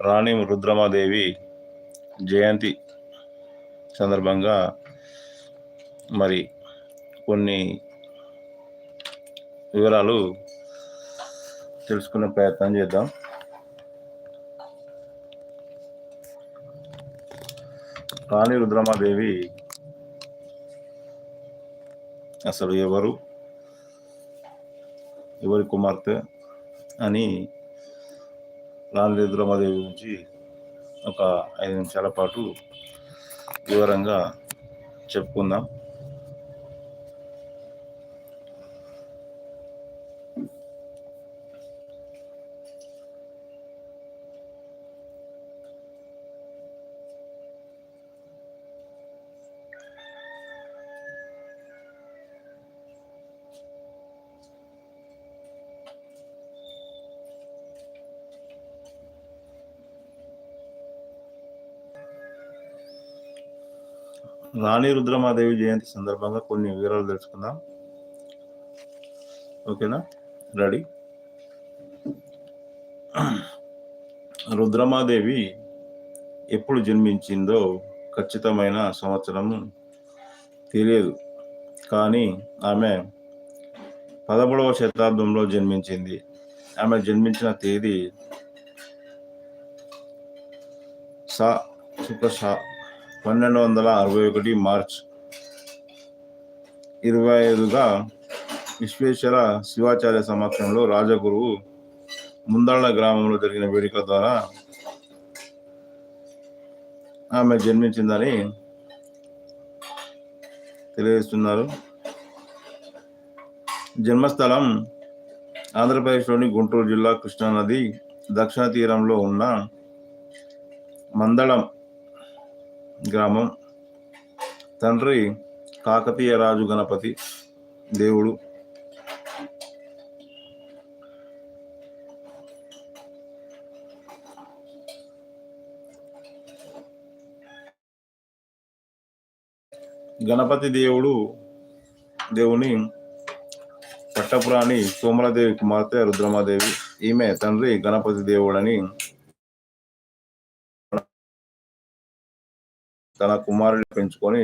రాణి రుద్రమాదేవి జయంతి సందర్భంగా మరి కొన్ని వివరాలు తెలుసుకునే ప్రయత్నం చేద్దాం. రాణి రుద్రమాదేవి అసలు ఎవరు? ఎవరి కుమార్తె అని రాణి రుద్రమాదేవి గురించి ఒక ఐదు నిమిషాల పాటు వివరంగా చెప్పుకుందాం. రాణి రుద్రమాదేవి జయంతి సందర్భంగా కొన్ని వివరాలు తెలుసుకుందాం. ఓకేనా? రెడీ? రుద్రమాదేవి ఎప్పుడు జన్మించిందో ఖచ్చితమైన సంవత్సరం తెలియదు. కానీ ఆమె పదమూడవ శతాబ్దంలో జన్మించింది. ఆమె జన్మించిన తేదీ సా సుఖసా పన్నెండు వందల అరవై ఒకటి మార్చ్. ఇరవై ఐదుగా విశ్వేశ్వర శివాచార్య సమక్షంలో రాజగురువు ముందాళ్ళ గ్రామంలో జరిగిన వేడుక ద్వారా ఆమె జన్మించిందని తెలియజేస్తున్నారు. జన్మస్థలం ఆంధ్రప్రదేశ్లోని గుంటూరు జిల్లా కృష్ణానది దక్షిణ తీరంలో ఉన్న మందళం గ్రామం. తండ్రి కాకతీయ రాజు గణపతి దేవుడు. గణపతి దేవుడు దేవుని పట్టపురాణి సోమలదేవి కుమార్తె రుద్రమాదేవి. ఈమె తండ్రి గణపతి దేవుడని తన కుమారుడిని పెంచుకొని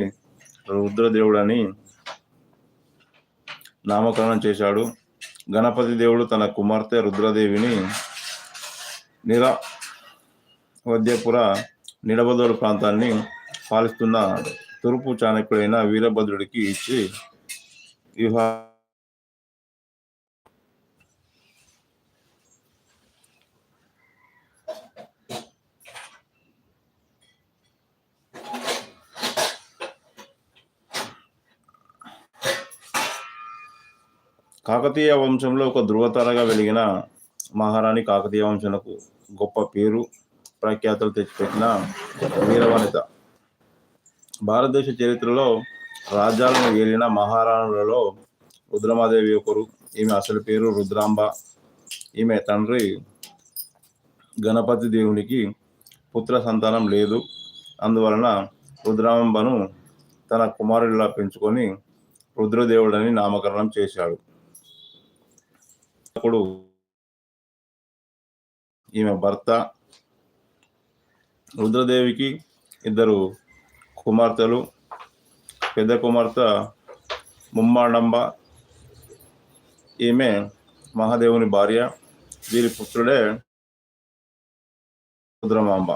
రుద్రదేవుడని నామకరణం చేశాడు. గణపతి దేవుడు తన కుమార్తె రుద్రదేవిని నిరా వద్యపుర నిడబదోడు ప్రాంతాన్ని పాలిస్తున్న తూర్పు చాణక్యుడైన వీరభద్రుడికి ఇచ్చి వివాహ కాకతీయ వంశంలో ఒక ధృవతారగా వెలిగిన మహారాణి కాకతీయ వంశంకు గొప్ప పేరు ప్రఖ్యాతులు తెచ్చిపెట్టిన వీరవనిత. భారతదేశ చరిత్రలో రాజ్యాలను ఏలిన మహారాణులలో రుద్రమాదేవి ఒకరు ఈమె అసలు పేరు రుద్రాంబ. ఈమె తండ్రి గణపతి దేవునికి పుత్ర సంతానం లేదు. అందువలన రుద్రాంబను తన కుమారుడిలా పెంచుకొని రుద్రదేవుడని నామకరణం చేశాడు. అప్పుడు ఈమె భర్త రుద్రదేవికి ఇద్దరు కుమార్తెలు. పెద్ద కుమార్తె ముమ్మాడంబ. ఈమె మహాదేవుని భార్య. వీరి పుత్రుడే రుద్రమాంబ.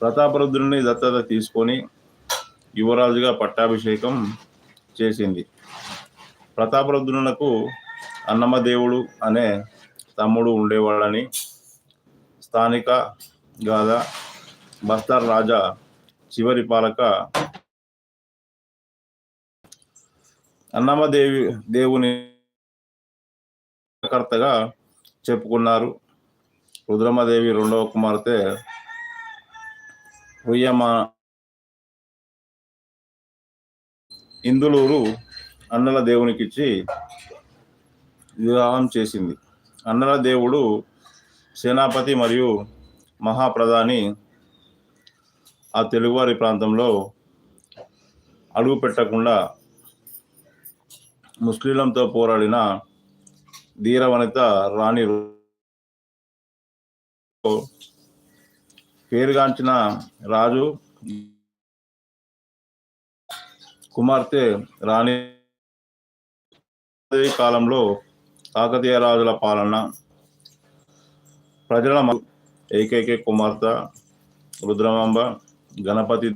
ప్రతాపరుద్రుని దత్తత తీసుకొని యువరాజుగా పట్టాభిషేకం చేసింది. ప్రతాపరుద్రునకు అన్నమదేవుడు అనే తమ్ముడు ఉండేవాడని స్థానిక గాథ బస్తర్ రాజా చివరి పాలక అన్నమదేవి దేవుని కర్తగా చెప్పుకున్నారు. రుద్రమదేవి రెండవ కుమార్తె రుయ్యమా ఇందులూరు అన్నల దేవునికిచ్చి వివాహం చేసింది. అన్నల దేవుడు సేనాపతి మరియు మహాప్రధాని ఆ తెలుగువారి ప్రాంతంలో అడుగు పెట్టకుండా ముస్లింలతో పోరాడిన ధీర వనిత రాణి పేరుగాంచిన రాజు కుమార్తె రాణి కాలంలో కాకతీయ రాజుల పాలన. ప్రజల మ- ఏకైక కుమార్తె రుద్రమాంబ గణపతి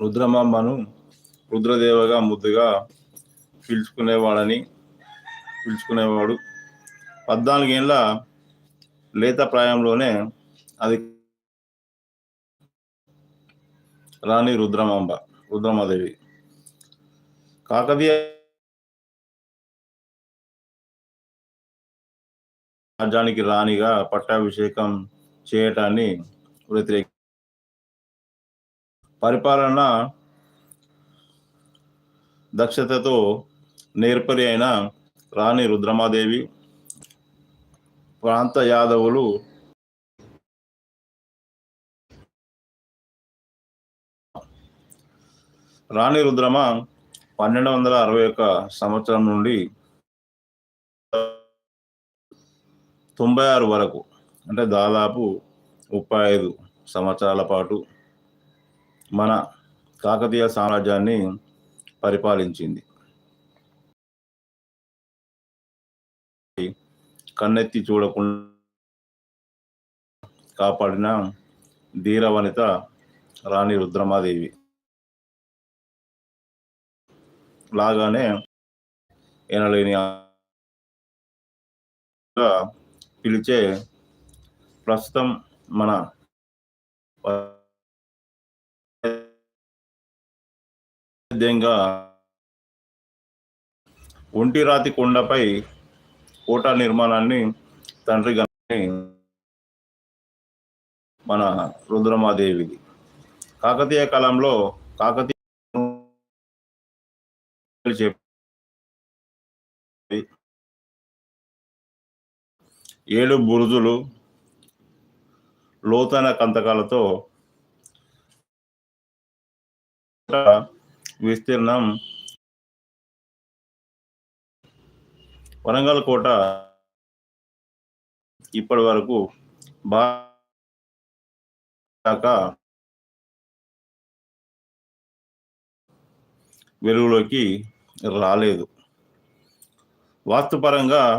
రుద్రమాంబను రుద్రదేవగా ముద్దుగా పిలుచుకునేవాడని పిలుచుకునేవాడు. పద్నాలుగేళ్ళ లేత ప్రాయంలోనే అది రాణి రుద్రమాంబ రుద్రమాదేవి. కాకతీయ రాజ్యానికి రాణిగా పట్టాభిషేకం చేయటాన్ని వ్యతిరేక పరిపాలన దక్షతతో నేర్పరి అయిన రాణి రుద్రమాదేవి ప్రాంత యాదవులు రాణి రుద్రమ పన్నెండు వందల అరవై ఒక్క సంవత్సరం నుండి తొంభై ఆరు వరకు అంటే దాదాపు ముప్పై ఐదు సంవత్సరాల పాటు మన కాకతీయ సామ్రాజ్యాన్ని పరిపాలించింది. కన్నెత్తి చూడకుండా కాపాడిన ధీరవనిత రాణి రుద్రమాదేవి. లాగానే ఎనలేని పిలిచే ప్రస్తుతం మన విధంగా ఒంటిరాతి కొండపై కోట నిర్మాణాన్ని తండ్రి గని మన రుద్రమాదేవిది. కాకతీయ కాలంలో కాకతీయ చెప్పి ఏడు బురుజులు లోతైన కంతకాలతో విస్తీర్ణం వరంగల్ కోట ఇప్పటి వరకు బాగా వెలుగులోకి రాలేదు. వాస్తుపరంగా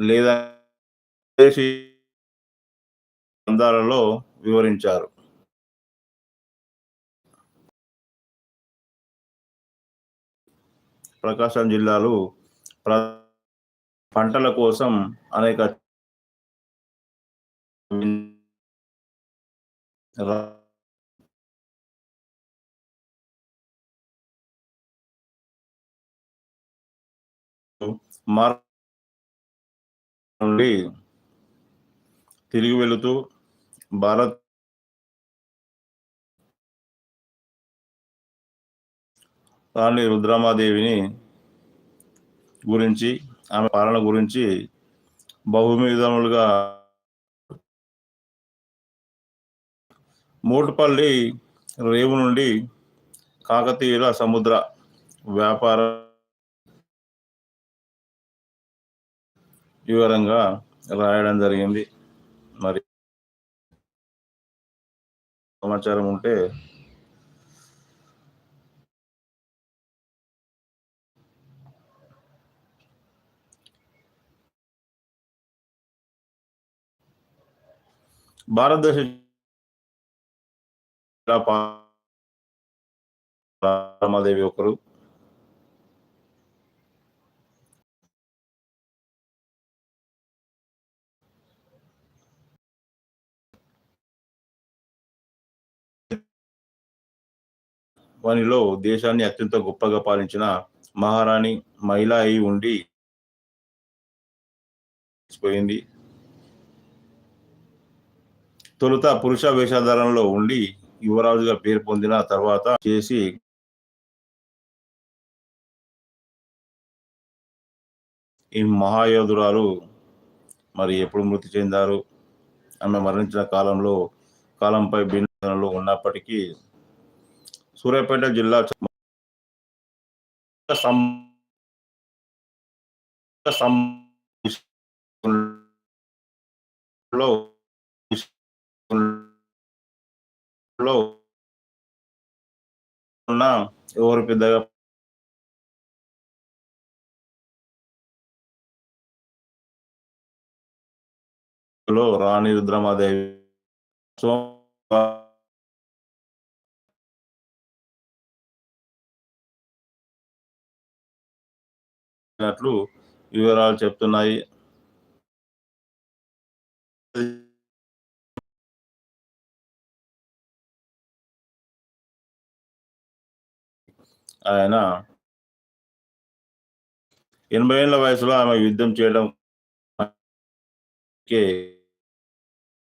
లేదా గ్రంథాలలో వివరించారు. ప్రకాశం జిల్లాలో ప్ర పంటల కోసం అనేక మార్ నుండి తిరిగి వెళుతూ భారత్ రాణి రుద్రమాదేవిని గురించి ఆమె పాలన గురించి బహువిధములుగా మోటుపల్లి రేవు నుండి కాకతీయుల సముద్ర వ్యాపార వివరంగా రాయడం జరిగింది. మరి సమాచారం ఉంటే భారతదేశ రామాదేవి ఒకరు వానిలో దేశాన్ని అత్యంత గొప్పగా పాలించిన మహారాణి మహిళ అయి ఉండి పోయింది. తొలుత పురుష వేషధారణలో ఉండి యువరాజుగా పేరు పొందిన తర్వాత చేసి ఈ మహాయోధురాలు మరి ఎప్పుడు మృతి చెందారు? ఆమె మరణించిన కాలంలో కాలంపై భిన్నలో ఉన్నప్పటికీ సూర్యాపేట జిల్లా లో ఉన్న ఎవరు పెద్దగా రాణి రుద్రమాదేవి సో అన్నట్లు వివరాలు చెప్తున్నాయి. ఆయన ఎనభై ఏళ్ళ వయసులో ఆమె యుద్ధం చేయడం